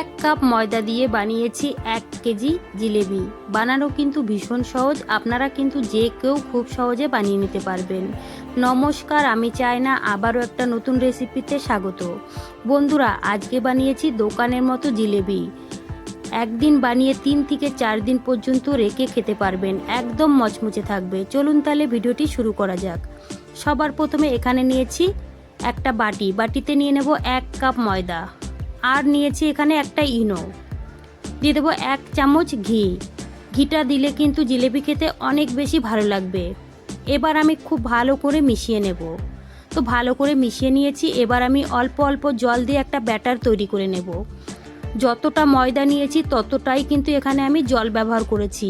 এক কাপ ময়দা দিয়ে বানিয়েছি এক কেজি জিলেবি। বানানো কিন্তু ভীষণ সহজ, আপনারা কিন্তু যে কেউ খুব সহজে বানিয়ে নিতে পারবেন। নমস্কার, আমি চাই না আবারও একটা নতুন রেসিপিতে স্বাগত। বন্ধুরা, আজকে বানিয়েছি দোকানের মতো জিলেবি। একদিন বানিয়ে তিন থেকে চার দিন পর্যন্ত রেখে খেতে পারবেন, একদম মচমুচে থাকবে। চলুন তাহলে ভিডিওটি শুরু করা যাক। সবার প্রথমে এখানে নিয়েছি একটা বাটি। বাটিতে নিয়ে নেব এক কাপ ময়দা। আর নিয়েছি এখানে একটা ইনো। দিয়ে দেবো এক চামচ ঘি। ঘিটা দিলে কিন্তু জিলেপি খেতে অনেক বেশি ভালো লাগবে। এবার আমি খুব ভালো করে মিশিয়ে নেব। তো ভালো করে মিশিয়ে নিয়েছি, এবার আমি অল্প অল্প জল দিয়ে একটা ব্যাটার তৈরি করে নেব। যতটা ময়দা নিয়েছি ততটাই কিন্তু এখানে আমি জল ব্যবহার করেছি।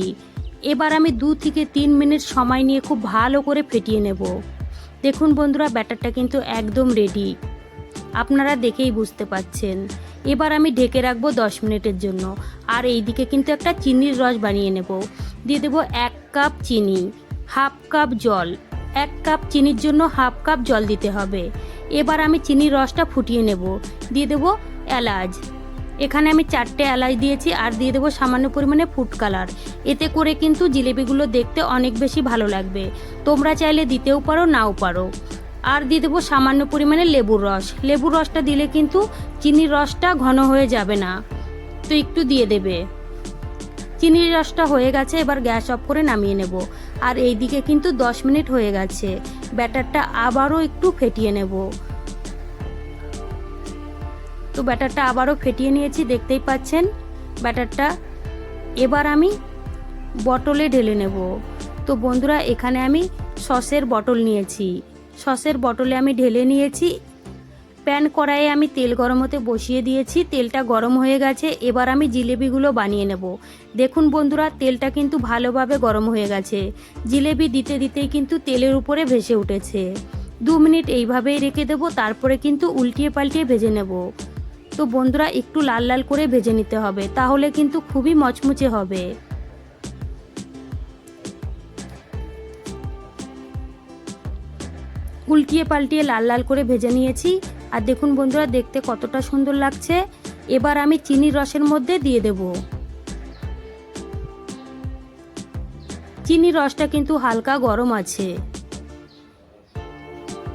এবার আমি দু থেকে তিন মিনিট সময় নিয়ে খুব ভালো করে ফেটিয়ে নেব। দেখুন বন্ধুরা, ব্যাটারটা কিন্তু একদম রেডি আপনারা দেখেই বুঝতে পাচ্ছেন। এবার আমি ঢেকে রাখব দশ মিনিটের জন্য। আর এই দিকে কিন্তু একটা চিনির রস বানিয়ে নেব। দিয়ে দেবো এক কাপ চিনি, হাফ কাপ জল। এক কাপ চিনির জন্য হাফ কাপ জল দিতে হবে। এবার আমি চিনির রসটা ফুটিয়ে নেব। দিয়ে দেবো এলাচ। এখানে আমি চারটে এলাচ দিয়েছি আর দিয়ে দেবো সামান্য পরিমাণে ফুড কালার। এতে করে কিন্তু জিলেপিগুলো দেখতে অনেক বেশি ভালো লাগবে। তোমরা চাইলে দিতেও পারো, নাও পারো। আর দিয়ে দেবো সামান্য পরিমাণে লেবুর রস। লেবুর রসটা দিলে কিন্তু চিনির রসটা ঘন হয়ে যাবে না। তো একটু দিয়ে দেবে। চিনির রসটা হয়ে গেছে, এবার গ্যাস অফ করে নামিয়ে নেব। আর এই দিকে কিন্তু দশ মিনিট হয়ে গেছে। ব্যাটারটা আবারও একটু ফেটিয়ে নেব। তো ব্যাটারটা আবারও ফেটিয়ে নিয়েছি, দেখতেই পাচ্ছেন? ব্যাটারটা এবার আমি বটলে ঢেলে নেব। তো বন্ধুরা, এখানে আমি সসের বটল নিয়েছি। সসের বটলে আমি ঢেলে নিয়েছি। প্যান কড়াইয়ে আমি তেল গরম হতে বসিয়ে দিয়েছি। তেলটা গরম হয়ে গেছে, এবার আমি জিলেবিগুলো বানিয়ে নেব। দেখুন বন্ধুরা, তেলটা কিন্তু ভালোভাবে গরম হয়ে গেছে। জিলেবি দিতে দিতেই কিন্তু তেলের উপরে ভেসে উঠেছে। দু মিনিট এইভাবেই রেখে দেবো, তারপরে কিন্তু উল্টিয়ে পাল্টিয়ে ভেজে নেব। তো বন্ধুরা, একটু লাল লাল করে ভেজে নিতে হবে, তাহলে কিন্তু খুবই মচমুচে হবে। উল্টিয়ে পাল্টিয়ে লাল লাল করে ভেজে নিয়েছি। আর দেখুন বন্ধুরা, দেখতে কতটা সুন্দর লাগছে। এবার আমি চিনির রসের মধ্যে দিয়ে দেব। চিনির রসটা কিন্তু হালকা গরম আছে।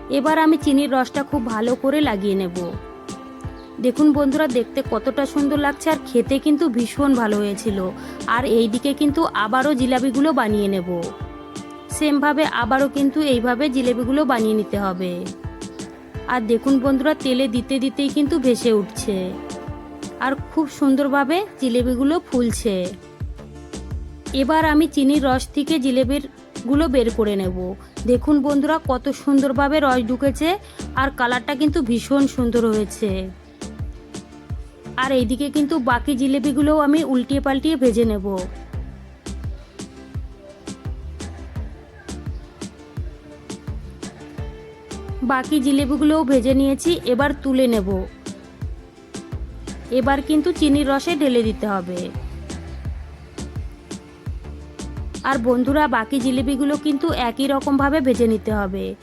এবার আমি চিনির রসটা খুব ভালো করে লাগিয়ে নেব। দেখুন বন্ধুরা, দেখতে কতটা সুন্দর লাগছে। আর খেতে কিন্তু ভীষণ ভালো হয়েছিল। আর এই দিকে কিন্তু আবারও জিলাপিগুলো বানিয়ে নেব। সেমভাবে আবারও কিন্তু এইভাবে জিলেবিগুলো বানিয়ে নিতে হবে। আর দেখুন বন্ধুরা, তেলে দিতে দিতেই কিন্তু ভেসে উঠছে। আর খুব সুন্দরভাবে জিলেপিগুলো ফুলছে। এবার আমি চিনির রস থেকে জিলেবিরগুলো বের করে নেব। দেখুন বন্ধুরা, কত সুন্দরভাবে রস ঢুকেছে আর কালারটা কিন্তু ভীষণ সুন্দর হয়েছে। আর এইদিকে কিন্তু বাকি জিলেপিগুলোও আমি উল্টিয়ে পাল্টিয়ে ভেজে নেব। বাকি জিলেপিগুলোও ভেজে নিয়েছি, এবার তুলে নেব। এবার কিন্তু চিনির রসে ঢেলে দিতে হবে। আর বন্ধুরা, বাকি জিলেপিগুলো কিন্তু একই রকমভাবে ভেজে নিতে হবে।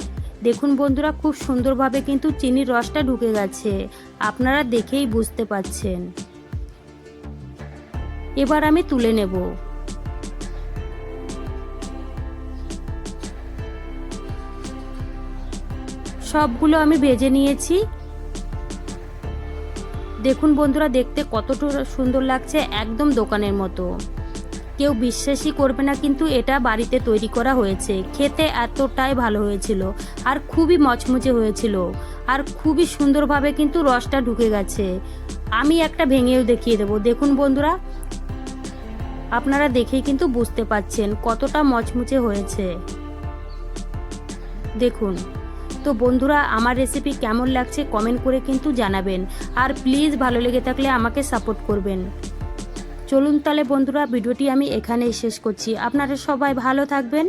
দেখুন বন্ধুরা, খুব সুন্দরভাবে কিন্তু চিনির রসটা ঢুকে গেছে। আপনারা দেখেই বুঝতে পাচ্ছেন। এবার আমি তুলে নেব। সবগুলো আমি ভেজে নিয়েছি। দেখুন বন্ধুরা, দেখতে কতটা সুন্দর লাগছে একদম দোকানের মতো। কেউ বিশ্বাসই করবে না, কিন্তু এটা বাড়িতে তৈরি করা হয়েছে। খেতে এতটাই ভালো হয়েছিল আর খুবই মচমচে হয়েছিল আর খুবই সুন্দরভাবে কিন্তু রসটা ঢুকে গেছে। আমি একটা ভেঙেও দেখিয়ে দেবো। দেখুন বন্ধুরা, আপনারা দেখেই কিন্তু বুঝতে পাচ্ছেন কতটা মচমুচে হয়েছে। দেখুন তো বন্ধুরা, আমার রেসিপি কেমন লাগছে কমেন্ট করে কিন্তু জানাবেন। আর প্লিজ ভালো লেগে থাকলে আমাকে সাপোর্ট করবেন। চলুন তাহলে বন্ধুরা ভিডিওটি আমি এখানেই শেষ করছি। আপনারা সবাই ভালো থাকবেন।